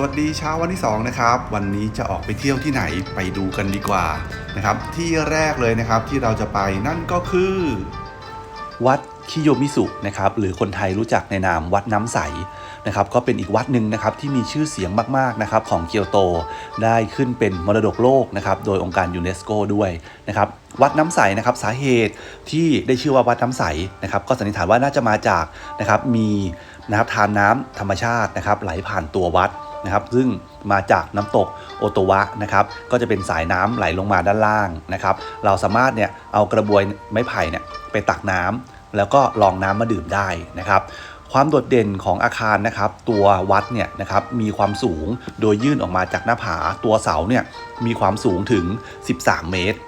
สวัสดีเช้าวันที่2นะครับวันนี้จะออกไปเที่ยวที่ไหนไปดูกันดีกว่านะครับที่แรกเลยนะครับที่เราจะไปนั่นก็คือ วัดคิโยมิสุนะครับหรือคนไทยรู้จักในนามวัดน้ำใสนะครับก็เป็นอีกวัดหนึ่งนะครับที่มีชื่อเสียงมากๆนะครับของเกียวโตได้ขึ้นเป็นมรดกโลกนะครับโดยองค์การยูเนสโกด้วยนะครับวัดน้ำใสนะครับสาเหตุที่ได้ชื่อว่าวัดน้ำใสนะครับก็สันนิษฐานว่าน่าจะมาจากนะครับมีนะครับทานน้ำธรรมชาตินะครับไหลผ่านตัววัด นะครับซึ่งมาจากน้ำตกโอโตวะนะครับก็จะเป็นสายน้ำไหลลงมาด้านล่างนะครับ เราสามารถเนี่ยเอากระบวยไม้ไผ่เนี่ยไปตักน้ำแล้วก็ลองน้ำมาดื่มได้นะครับความโดดเด่นของอาคารนะครับตัววัดเนี่ยนะครับมีความสูงโดยยื่นออกมาจากหน้าผาตัวเสาเนี่ยมีความสูงถึง 13 เมตร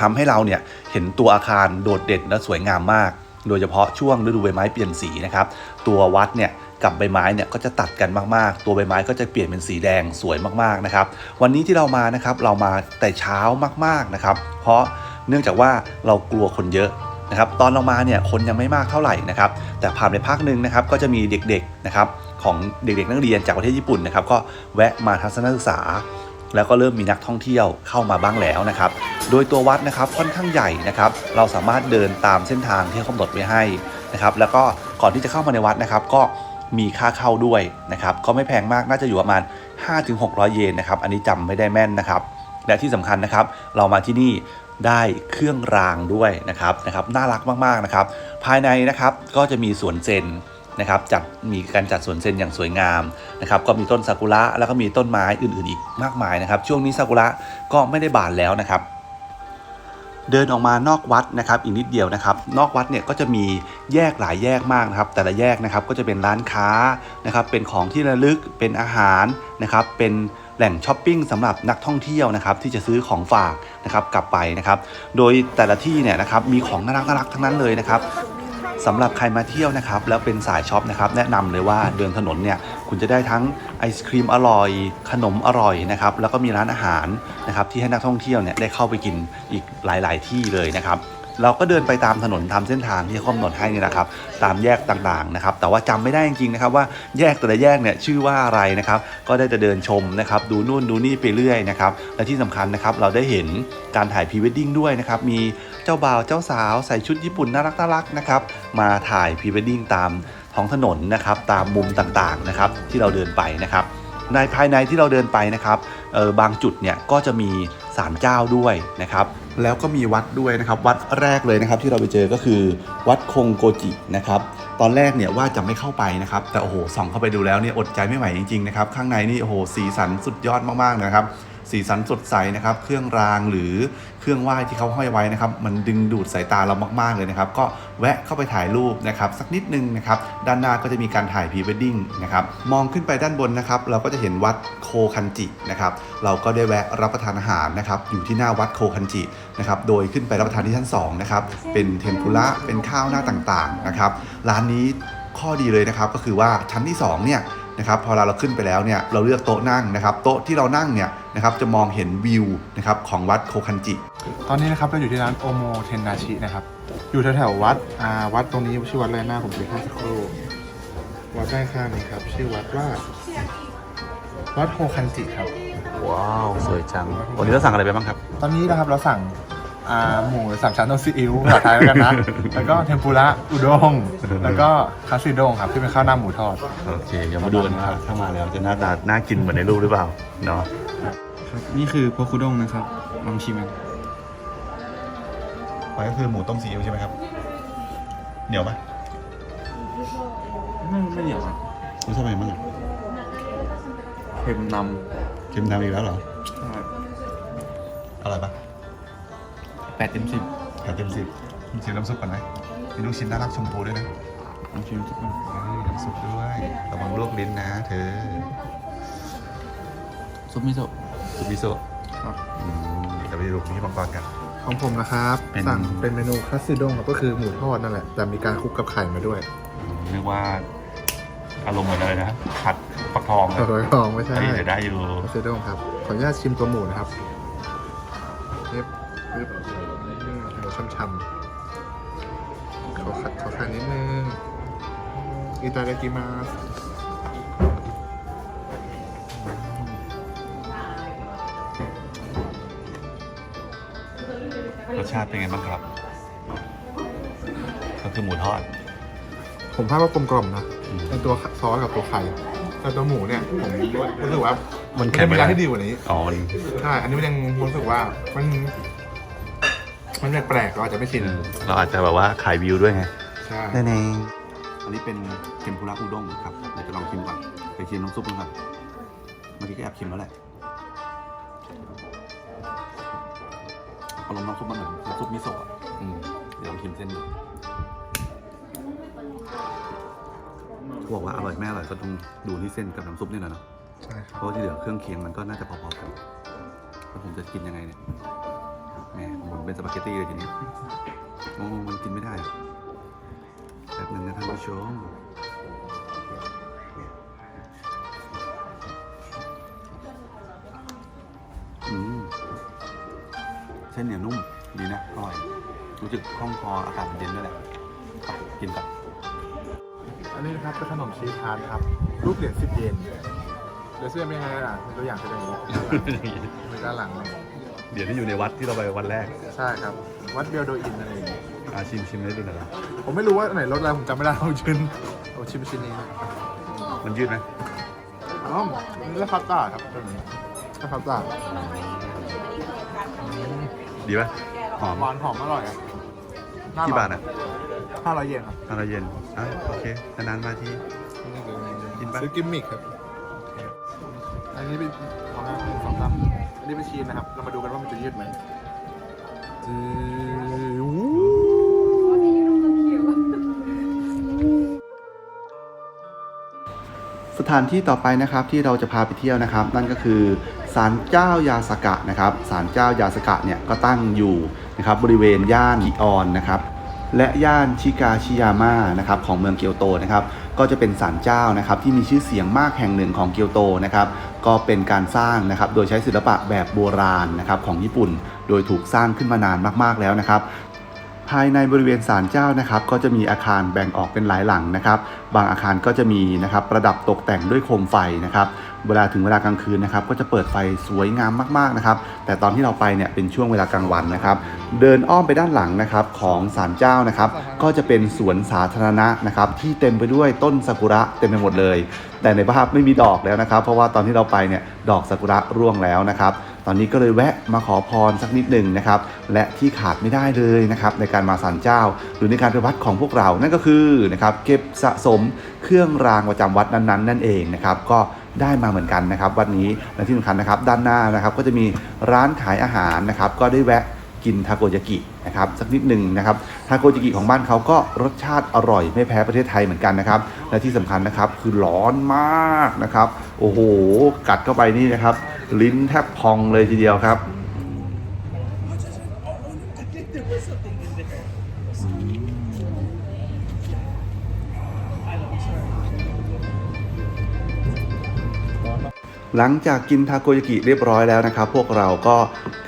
ทำให้เราเนี่ยเห็นตัวอาคารโดดเด่นและสวยงามมาก โดยเฉพาะช่วงฤดูใบไม้เปลี่ยนสีนะครับตัววัดเนี่ย กับใบไม้เนี่ยก็จะตัดกันมากๆ ตัวใบไม้ก็จะเปลี่ยนเป็นสีแดงสวยมากๆนะครับ วันนี้ที่เรามานะครับเรามาแต่เช้ามากๆนะครับ เพราะเนื่องจากว่าเรากลัวคนเยอะนะครับตอนเรามาเนี่ยคนยังไม่มากเท่าไหร่นะครับแต่ผ่านไปพักหนึ่งนะครับก็จะมีเด็กๆนะครับของเด็กๆนักเรียนจากประเทศญี่ปุ่นนะครับก็แวะมาทัศนศึกษา แล้วก็เริ่มมีนักท่องเที่ยวเข้ามาบ้างแล้วนะครับ โดยตัววัดนะครับค่อนข้างใหญ่นะครับเราสามารถเดินตามเส้นทางที่เขากำหนดไว้ให้นะครับแล้วก็ก่อนที่จะเข้ามาในวัดนะครับ ก็ มีค่าเข้าด้วยนะครับก็ไม่แพงมากน่าจะอยู่ประมาณ 5-600 เยนนะครับอันนี้จำไม่ได้แม่นนะครับและที่สำคัญนะครับเรามาที่นี่ได้เครื่องรางด้วยนะครับนะครับน่ารักมากๆนะครับภายในนะครับก็จะมีสวนเซนนะครับจัดมีการจัดสวนเซนอย่างสวยงามนะครับก็มีต้นซากุระแล้วก็มีต้นไม้อื่นๆอีกมากมายนะครับช่วงนี้ซากุระก็ไม่ได้บานแล้วนะครับ เดินออกมานอกวัดนะครับอีกนิดเดียวนะครับ นอกวัดเนี่ยก็จะมีแยกหลายแยกมากนะครับ แต่ละแยกนะครับก็จะเป็นร้านค้านะครับ เป็นของที่ระลึกเป็นอาหารนะครับ เป็นแหล่งช้อปปิ้งสำหรับนักท่องเที่ยวนะครับ ที่จะซื้อของฝากนะครับกลับไปนะครับ โดยแต่ละที่เนี่ยนะครับมีของน่ารักน่ารักทั้งนั้นเลยนะครับสำหรับใครมาเที่ยวนะครับ แล้วเป็นสายช็อปนะครับ แนะนำเลยว่าเดินถนนเนี่ย คุณจะได้ทั้งไอศครีมอร่อย ขนมอร่อยนะครับ แล้วก็มีร้านอาหารนะครับที่ให้นักท่องเที่ยวเนี่ยได้เข้าไปกินอีกหลาย ๆ ที่เลยนะครับเราก็เดินไปตามถนนตามเส้นทางที่เขากำหนดให้นี่นะครับ ตามแยกต่างๆนะครับ แต่ว่าจำไม่ได้จริงๆนะครับว่าแยกแต่ละแยกเนี่ยชื่อว่าอะไรนะครับ ก็ได้แต่เดินชมนะครับ ดูนู่นดูนี่ไปเรื่อยนะครับ และที่สำคัญนะครับเราได้เห็นการถ่ายพรีเวดดิ้งด้วยนะครับ มีเจ้าบ่าวเจ้าสาวใส่ชุดญี่ปุ่นน่ารักน่ารักๆนะครับ มาถ่ายพรีเวดดิ้งตาม ท้องถนนนะครับตามมุมต่างๆนะครับที่เราเดินไปนะครับ ในภายในที่เราเดินไปนะครับออบางจุดเนี่ยก็จะมีศาลเจ้าด้วยนะครับ แล้วก็มีวัดด้วยนะครับ วัดแรกเลยนะครับที่เราไปเจอก็คือ วัดคงโกจินะครับตอนแรกเนี่ยว่าจะไม่เข้าไปนะครับแต่โอ้โหส่องเข้าไปดูแล้วเนี่ยอดใจไม่ไหวจริงๆนะครับข้างในนี่โอ้โหสีสันสุดยอดมากๆนะครับ สีสันสดใสนะครับ เครื่องรางหรือเครื่องไหว้ที่เขาห้อยไว้นะครับ มันดึงดูดสายตาเรามาก ๆ เลยนะครับ ก็แวะเข้าไปถ่ายรูปนะครับสักนิดนึงนะครับ ด้านหน้าก็จะมีการถ่ายพรีเวดดิ้งนะครับ มองขึ้นไปด้านบนนะครับ เราก็จะเห็นวัดโคคันจินะครับ เราก็ได้แวะรับประทานอาหารนะครับ อยู่ที่หน้าวัดโคคันจินะครับ โดยขึ้นไปรับประทานที่ชั้น2นะครับ เป็นเทมปุระ เป็นข้าวหน้าต่าง ๆ นะครับ ร้านนี้ข้อดีเลยนะครับก็คือว่าชั้นที่สองเนี่ย นะครับพอเราขึ้นไปแล้วเนี่ยเราเลือกโต๊ะนั่งนะครับ โต๊ะที่เรานั่งเนี่ยนะครับจะมองเห็นวิวนะครับของวัดโคคันจิ ตอนนี้นะครับเราอยู่ที่ร้านโอโมเทนนาชินะครับ อยู่แถวๆวัดอ่าวัดตรงนี้ชื่อวัดอะไรหน้าผมดูให้สักครู่วัดด้านข้างนี้ครับ ชื่อวัดว่า วัดโฮคันจิครับ ว้าว สวยจัง วันนี้เราสั่งอะไรไปบ้างครับ ตอนนี้นะครับเราสั่ง อ่าหมูสามชั้นโนซีอิ๊วภาษาไทยแล้วกันนะ แล้วก็เทมปุระอุด้งแล้วก็คาซิด้งครับที่เป็นข้าวหน้าหมูทอด โอเคเดี๋ยวมาดูกันว่าถ้ามาแล้วจะหน้าตาน่ากินเหมือนในรูปหรือเปล่าเนาะครับนี่คือโพคุด้งนะครับลองชิมกันมันก็คือหมูต้มซีอิ๊วใช่ไหมครับ เหนียวไหมไม่ไม่เหนียวครับรู้สึกไงบ้างอะเค็มนเค็มน้ำอีกแล้วเหรอำอร่อยปะ แปดเต็มสิบแถมเต็มสิบมีชิมน้ำซุปก่อนไหมมีลูกชิ้นน่ารักชมพูด้วยนะลองชิมทุกคนเอ้ยน้ำซุปด้วยระวังลวกลิ้นนะ เธอซุปมิโซะซุปมิโซะครับอืมเดี๋ยวไปดูพี่มังกรกัน ของผมนะครับเป็นสั่งเป็นเมนูคาซิด้งครับก็คือหมูทอดนั่นแหละ แต่มีการคลุกกับไข่มาด้วยนึกว่าอารมณ์เหมือนอะไรนะผัดฟักทองอร่อยทองไม่ใช่เฮ้ยเดี๋ยวได้อยู่คาซิด้งครับขออนุญาตชิมตัวหมูนะครับ ตาเดกิรสชาติเป็นไงบ้างครับ ก็คือหมูทอด ผมภาพว่ากลมกล่อมนะมในตัวซอสกับตัวไข่แต่ตัวหมูเนี่ยผมรู้สึกว่ามันเค็มไหมมีร้าที่ดีกว่านี้อ๋อใช่อันนี้มันยังรู้สึกว่ามัน มันแปลกๆเราอาจจะไม่ชินเราอาจจะแบบว่าขายวิวด้วยไงใช่น่ อันนี้เป็นเทมปุระอุด้งครับเดี๋ยวจะลองชิมก่อนไปชิมน้ำซุปกันก่อนเมื่อกี้ก็แอบชิมแล้วแหละอารมณ์น้ำซุปมันเหมือนน้ำซุปมิโซะอะอืมเดี๋ยวลองชิมเส้นดูเขาบอกว่าอร่อยไม่อร่อยก็ต้องดูที่เส้นกับน้ำซุปนี่แหละเนาะใช่ครับเพราะว่าที่เหลือเครื่องเคียงมันก็น่าจะพอๆกันแล้วผมจะกินยังไงเนี่ยแหมผมเป็นสปาเกตตี้เลยทีนี้โอ้มันกินไม่ได้อะแป๊บหนึงนะท่านผู้ชมอืมเส้นเหนียวนุ่มดีนะอร่อย รู้สึกคล่องคออากาศมันเย็นด้วยแหละครับกินกับอันนี้นะครับเป็นขนมชีสทาร์ตครับรูปเหรียญสิบเยนเดี๋ยวเสื้อเป็นยังไงล่ะเป็นตัวอย่างเป็นอย่างนี้มีด้านหลังเลย เดี๋ยวที่อยู่ในวัดที่เราไปวันแรก ใช่ครับ วัดเบลโดอินอะไรอย่างเงี้ย อาชิมชิมได้ดูหน่อยนะผมไม่รู้ว่าไหนรถอะไรผมจำไม่ได้เอาชิมเอาชิมชิ้นนี้มันยืดไหมอ๋อนี่แล้วคัตตาร์ดครับตัวนี้แล้วคัตตาร์ดดีป่ะหอมหวานหอมอร่อยอะกี่บาทอะห้าร้อยเยนครับห้าร้อยเยนอะโอเคนานๆมาทีกินปะซื้อกิมมิคครับ อันนี้เป็นของน้ำสองน้ำอันนี้เป็นชีสนะครับ เรามาดูกันว่ามันจะยืดไหม ถานที่ต่อไปนะครับที่เราจะพาไปเที่ยวนะครับ นั่นก็คือศาลเจ้ายาสกะนะครับศาลเจ้ายาสกะเนี่ยก็ตั้งอยู่นะครับบริเวณย่านอิออนนะครับและย่านชิกาชิยาม่านะครับของเมืองเกียวโตนะครับก็จะเป็นศาลเจ้านะครับที่มีชื่อเสียงมากแห่งหนึ่งของเกียวโตนะครับก็เป็นการสร้างนะครับโดยใช้ศิลปะแบบโบราณนะครับของญี่ปุ่น โดยถูกสร้างขึ้นมานานมากๆแล้วนะครับ ภายในบริเวณศาลเจ้านะครับก็จะมีอาคารแบ่งออกเป็นหลายหลังนะครับ บางอาคารก็จะมีนะครับประดับตกแต่งด้วยโคมไฟนะครับเวลาถึงเวลากลางคืนนะครับก็จะเปิดไฟสวยงามมากๆนะครับ แต่ตอนที่เราไปเนี่ยเป็นช่วงเวลากลางวันนะครับ เดินอ้อมไปด้านหลังนะครับของศาลเจ้านะครับ ก็จะเป็นสวนสาธารณะนะครับ ที่เต็มไปด้วยต้นซากุระเต็มไปหมดเลย แต่ในภาพไม่มีดอกแล้วนะครับ เพราะว่าตอนที่เราไปเนี่ยดอกซากุระร่วงแล้วนะครับ ตอนนี้ก็เลยแวะมาขอพรสักนิดหนึ่งนะครับและที่ขาดไม่ได้เลยนะครับในการมาศาลเจ้า หรือในการไปวัดของพวกเรานั่นก็คือนะครับเก็บสะสมเครื่องรางประจำวัดนั้นๆนั่นเองนะครับก็ได้มาเหมือนกันนะครับวันนี้และที่สำคัญนะครับด้านหน้านะครับก็จะมีร้านขายอาหารนะครับก็ได้แวะ กินทาโกยากินะครับสักนิดหนึ่งนะครับทาโกยากิของบ้านเขาก็รสชาติอร่อยไม่แพ้ประเทศไทยเหมือนกันนะครับ และที่สำคัญนะครับคือร้อนมากนะครับ โอ้โห กัดเข้าไปนี่นะครับ ลิ้นแทบพองเลยทีเดียวครับ หลังจากกินทาโกยากิเรียบร้อยแล้วนะครับ พวกเราก็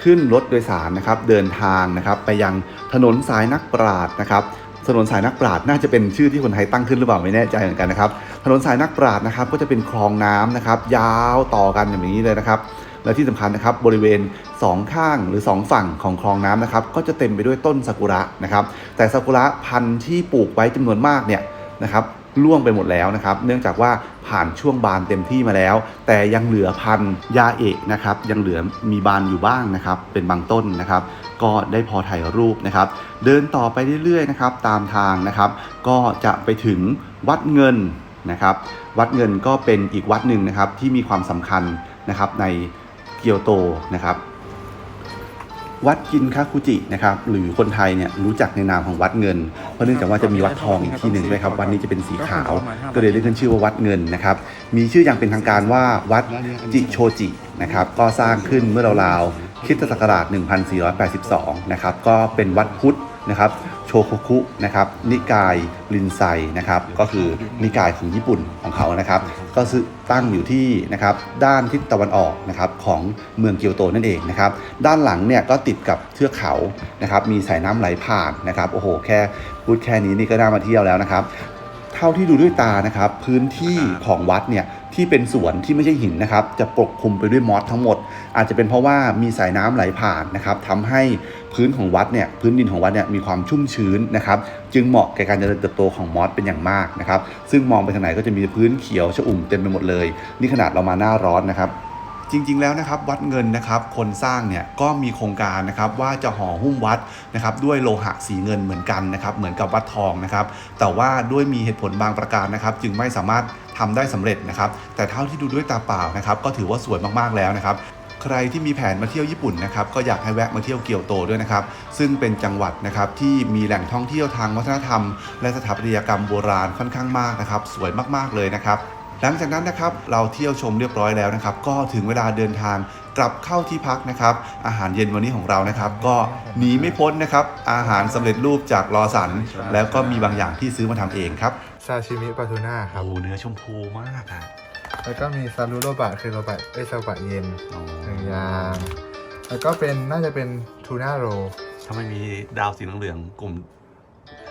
ขึ้นรถโดยสารนะครับ เดินทางนะครับ ไปยังถนนสายนักปราชญ์นะครับถนนสายนักปราชญ์น่าจะเป็นชื่อที่คนไทยตั้งขึ้นหรือเปล่าไม่แน่ใจเหมือนกันนะครับ ถนนสายนักปราชญ์นะครับ ก็จะเป็นคลองน้ำนะครับ ยาวต่อกันอย่างนี้เลยนะครับ และที่สำคัญนะครับบริเวณสองข้างหรือสองฝั่งของคลองน้ำนะครับ ก็จะเต็มไปด้วยต้นซากุระนะครับ แต่ซากุระพันธุ์ที่ปลูกไว้จำนวนมากเนี่ยนะครับ ล่วงไปหมดแล้วนะครับ เนื่องจากว่าผ่านช่วงบานเต็มที่มาแล้ว แต่ยังเหลือพันยาเอกนะครับ ยังเหลือมีบานอยู่บ้างนะครับ เป็นบางต้นนะครับ ก็ได้พอถ่ายรูปนะครับ เดินต่อไปเรื่อยๆนะครับตามทางนะครับ ก็จะไปถึงวัดเงินนะครับ วัดเงินก็เป็นอีกวัดหนึ่งนะครับที่มีความสำคัญนะครับในเกียวโตนะครับ วัดกินคาคุจินะครับหรือคนไทยเนี่ยรู้จักในนามของวัดเงิน เพราะเนื่องจากว่าจะมีวัดทองอีกที่หนึ่งด้วยครับวัดนี้จะเป็นสีขาว ก็เลยเรียกันชื่อว่าวัดเงินนะครับมีชื่ออย่างเป็นทางการว่าวัดจิโชจินะครับก็สร้างขึ้นเมื่อราวๆคิสตศักราช 1482 นะครับก็เป็นวัดพุทธ นะครับโชโคคุนะครับนิกายรินไซนะครับก็คือนิกายของญี่ปุ่นของเขานะครับ ก็ตั้งอยู่ที่นะครับด้านทิศตะวันออกนะครับของเมืองเกียวโตนั่นเองนะครับด้านหลังเนี่ยก็ติดกับเทือกเขานะครับมีสายน้ำไหลผ่านนะครับโอ้โหแค่พูดแค่นี้นี่ก็น่ามาเที่ยวแล้วนะครับเท่าที่ดูด้วยตานะครับพื้นที่ของวัดเนี่ยที่เป็นสวนที่ไม่ใช่หินนะครับ จะปกคลุมไปด้วยมอสทั้งหมด อาจจะเป็นเพราะว่ามีสายน้ำไหลผ่านนะครับทำให้ พื้นของวัดเนี่ยพื้นดินของวัดเนี่ยมีความชุ่มชื้นนะครับจึงเหมาะแก่การเจริญเติบโตของมอสเป็นอย่างมากนะครับซึ่งมองไปทางไหนก็จะมีพื้นเขียวชอุ่มเต็มไปหมดเลย นี่ขนาดเรามาหน้าร้อนนะครับจริง ๆ แล้วนะครับวัดเงินนะครับคนสร้างเนี่ยก็มีโครงการนะครับว่าจะห่อหุ้มวัดนะครับด้วยโลหะสีเงินเหมือนกันนะครับเหมือนกับวัดทองนะครับแต่ว่าด้วยมีเหตุผลบางประการนะครับจึงไม่สามารถทำได้สำเร็จนะครับแต่เท่าที่ดูด้วยตาเปล่านะครับก็ถือว่าสวยมากๆแล้วนะครับ ใครที่มีแผนมาเที่ยวญี่ปุ่นนะครับก็อยากให้แวะมาเที่ยวเกียวโตด้วยนะครับ ซึ่งเป็นจังหวัดนะครับที่มีแหล่งท่องเที่ยวทางวัฒนธรรม และสถาปัตยกรรมโบราณค่อนข้างมากนะครับ สวยมากๆเลยนะครับหลังจากนั้นนะครับเราเที่ยวชมเรียบร้อยแล้วนะครับ ก็ถึงเวลาเดินทางกลับเข้าที่พักนะครับ อาหารเย็นวันนี้ของเรานะครับ ก็หนีไม่พ้นนะครับ อาหารสำเร็จรูปจากรอสัน แล้วก็มีบางอย่างที่ซื้อมาทำเองครับซาชิมิปลาทูน่าครับโอ้เนื้อชมพูมากอะ แล้วก็มีซารุโรบะคือโรบะเอ้ยซาบะเย็นหนึ่งอย่าง แล้วก็เป็นน่าจะเป็นทูน่าโรถ้าไม่มีดาวสีเหลืองๆกลุ่ม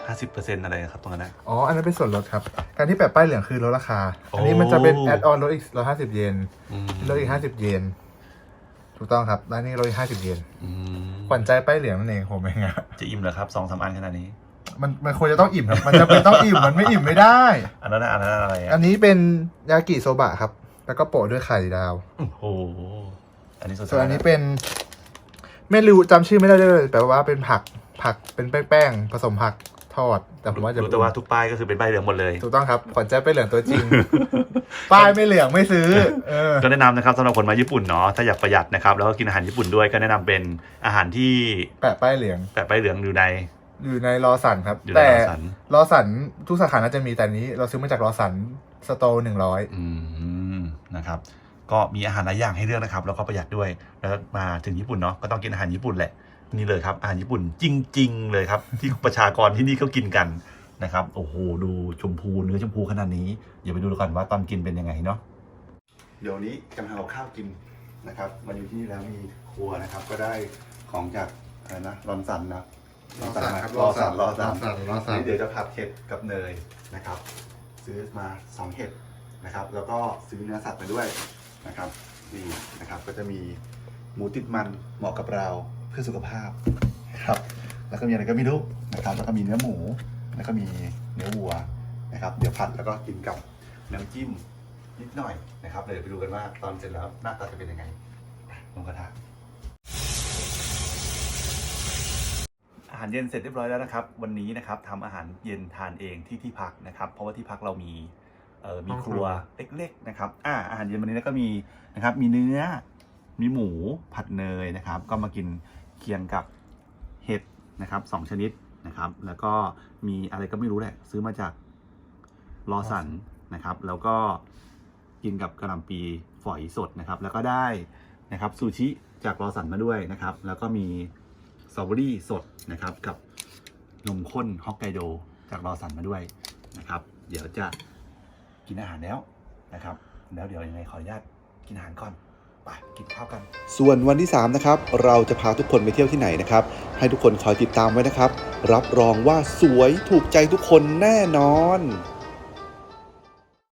50%อะไรครับตรงนั้นนะอ๋อ อันนั้นเป็นส่วนลดครับ การที่แปะป้ายเหลืองคือลดราคาโอ้อันนี้มันจะเป็นแอดออนลดอีกร้อยห้าสิบเยนอืมลดอีกห้าสิบเยนถูกต้องครับร้านนี้ลดอีกห้าสิบเยนอืมขวัญใจป้ายเหลืองนั่นเองผมเองอะจะอิ่มเหรอครับสองสามอันขนาดนี้ มันมันควรจะต้องอิ่มครับ มันจะเป็นต้องอิ่ม มันไม่อิ่มไม่ได้ อันนั้นนะอันนั้นอะไรอัอะนนี้เป็นยากิโซบะครับ แล้วก็โปะด้วยไข่ดาว โอ้โหอันนี้สุดส่วนอันนี้เป็นไม่รู้จำชื่อไม่ได้เลยแต่ว่าเป็นผักผักเป็นแป้งๆผสมผักทอด แต่ผมว่าจะรู้แต่ว่าทุกป้ายก็คือเป็นป้ายเหลืองหมดเลย ถูกต้องครับขวัญใจป้ายเหลืองตัวจริง ป้ายไม่เหลืองไม่ซื้อ เออ ก็แนะนำนะครับสำหรับคนมาญี่ปุ่นเนาะถ้าอยากประหยัดนะครับแล้วก็กินอาหารญี่ปุ่นด้วยก็แนะนำเป็นอาหารที่แปะป้ายเหลือง แปะป้ายเหลืองอยู่ใน อยู่ในรอสันครับ อยู่ในแต่รอสันรอสันทุกสาขาน่าจะมีแต่อันนี้ เราซื้อมาจากรอสันสโตร์หนึ่งร้อยอืมนะครับ ก็มีอาหารหลายอย่างให้เลือกนะครับ แล้วก็ประหยัดด้วย แล้วมาถึงญี่ปุ่นเนาะ ก็ต้องกินอาหารญี่ปุ่นแหละ นี่เลยครับ อาหารญี่ปุ่นจริง ๆ เลยครับ ที่ประชากรที่นี่เขากินกันนะครับ โอ้โห ดูชมพูเนื้อชมพูขนาดนี้ เดี๋ยวไปดูกันว่าตอนกินเป็นยังไงเนาะ เดี๋ยวนี้กำลังเอาข้าวกินนะครับ มาอยู่ที่นี่แล้วมีครัวนะครับ ก็ได้ของจากอะไรนะรอนสันนะ รอสันรอสันรอสันนี่เดี๋ยวจะผัดเห็ดกับเนยนะครับ ซื้อมาสองเห็ดนะครับ แล้วก็ซื้อเนื้อสัตว์มาด้วยนะครับนี่นะครับก็จะมีหมูติดมันเหมาะกับเราเพื่อสุขภาพนะครับ แล้วก็มีอะไรก็ไม่รู้นะครับ แล้วก็มีเนื้อหมู แล้วก็มีเนื้อวัวนะครับ เดี๋ยวผัดแล้วก็กินกับน้ำจิ้มนิดหน่อยนะครับเดี๋ยวไปดูกันว่าตอนเสร็จแล้วหน้าตาจะเป็นยังไงไปลงกระทะ อา หารเย็นเสร็จเรียบร้อยแล้วนะครับ วันนี้นะครับทำอาหารเย็นทานเองที่ที่พักนะครับ เพราะว่าที่พักเรามีเอ่อมีครัวเล็ก ๆ นะครับ อ่าอาหารเย็นวันนี้ก็มีนะครับ มีเนื้อ มีหมูผัดเนยนะครับ ก็มากินเคียงกับเห็ดนะครับสองชนิดนะครับ แล้วก็มีอะไรก็ไม่รู้แหละซื้อมาจากลอสันนะครับ แล้วก็กินกับกระหล่ำปีฝอยสดนะครับ แล้วก็ได้นะครับซูชิจากลอสันมาด้วยนะครับ แล้วก็มี สตรอเบอรี่สดนะครับกับนมข้นฮอกไกโดจากลอสันมาด้วยนะครับ เดี๋ยวจะกินอาหารแล้วนะครับ แล้วเดี๋ยวยังไงขออนุญาตกินอาหารก่อนไปกินข้าวกัน ส่วนวันที่ 3 นะครับ เราจะพาทุกคนไปเที่ยวที่ไหนนะครับ ให้ทุกคนคอยติดตามไว้นะครับ รับรองว่าสวยถูกใจทุกคนแน่นอน